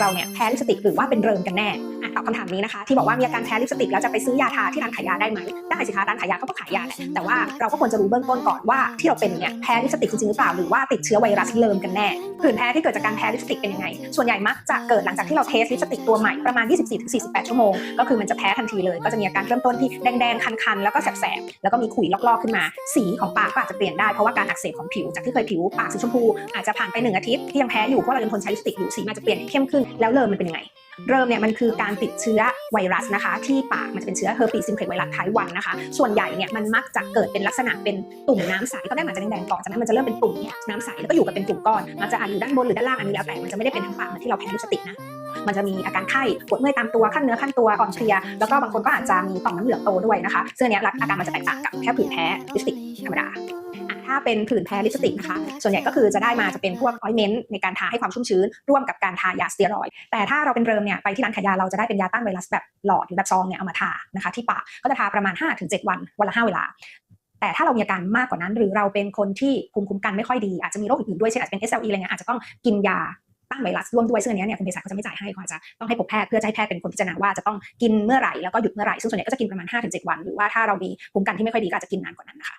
เราเนี่ยแพ้ลิปสติกหรือว่าเป็นเริมกันแน่ ตอบคำถามนี้นะคะ ที่บอกว่ามีอาการแพ้ลิปสติกแล้วจะไปซื้อยาทาที่ร้านขายยาได้ไหมได้สิคะร้านขายยาเขาก็ขายยาแหละแต่ว่าเราก็ควรจะรู้เบื้องต้นก่อนว่าที่เราเป็นเนี่ยแพ้ลิปสติกจริงหรือเปล่าหรือว่าติดเชื้อไวรัสเริมกันแน่ผื่นแพ้ที่เกิดจากการแพ้ลิปสติกเป็นยังไง ส่วนใหญ่มักจะเกิดหลังจากที่เราเทสลิปสติกตัวใหม่ประมาณ 24-48 ชั่วโมง ก็คือมันจะแพ้ทันทีเลย ก็จะมีอาการเริ่มต้นที่แดงๆ คันๆ แล้วก็แสบๆ แล้วก็มีขุยลอกๆ ขึ้นมา สีของปากก็อาจจะเปลี่ยนได้เพราะว่าการอักเสบของผิว จากที่เคยผิวปากสีชมพูอาจจะผ่านไปหนึ่งอาทิตย์ที่ยังแพ้อยู่เพราะเรายังทนใช้ลิปสติกอยู่ สีมันจจะเปลี่ยนเข้มขึ้น แล้วเริ่มมันเป็นยังไง เริ่มเนี่ยมันคือการติดเชื้อไวรัสนะคะ ที่ปากมันจะเป็นเชื้อ herpes simplex ไวรัสไทป์1นะคะ ส่วนใหญ่เนี่ยมันมักจะเกิดเป็นลักษณะเป็นตุ่มน้ำใสก็ได้มาจากแดงๆก่อนจากนั้นมันจะเริ่มเป็นตุ่มน้ำใสแล้วก็อยู่กับเป็นกลุ่มก้อนมันจะอาจอยู่ด้านบนหรือด้านล่างอันนี้แล้วแต่มันจะไม่ได้เป็นทั้งปากเหมือนที่เราแพ้ลิปสติกนะมันจะมีอาการไข้ปวดเมื่อยตามตัวขั้นเนื้อขั้นตัวอ่อนเพลียแล้วก็บางคนก็อาจจะมีต่อมน้ำเหลืองโตด้วยนะคะซึ่งอันเนี้ยอาการมันจะแตกต่างกับแค่ผื่นแพ้ลิปสติกธรรมดา ถ้าเป็นผื่นแพ้ลิปสติกนะคะส่วนใหญ่ก็คือจะได้มาจะเป็นพวกออยเมนต์ในการทาให้ความชุ่มชื้น ร่วมกับการทายาสเตียรอยด์แต่ถ้าเราเป็นเริมเนี่ยไปที่ร้านขายยาเราจะได้เป็นยาต้านไวรัสแบบหลอดหรือแบบซองเนี่ยเอามาทานะคะที่ปากก็จะทาประมาณ 5-7 วันวันละ5เวลาแต่ถ้าเรามีอาการมากกว่านั้น หรือเราเป็นคนที่ภูมิคุ้มกันไม่ค่อยดี อาจจะมีโรคอื่นๆด้วยเช่นอาจจะเป็น SLE อะไรเงี้ยอาจจะต้องกินยาต้านไวรัสร่วมด้วยซึ่งอันเนี้ยเนี่ยคุณเภสัชก็จะไม่จ่ายให้เขาอาจจะต้องให้พบแพทย์เพื่อจะให้แพทย์เป็นคนพิจารณาว่าจะต้องกินเมื่อไหร่แล้วก็หยุดเมื่อไหร่ซึ่งส่วนใหญ่ก็จะกินประมาณ5-7วัน หรือว่าถ้าเรามีภูมิคุ้มกันที่ไม่ค่อยดีก็อาจจะกินนานกว่านั้นนะคะ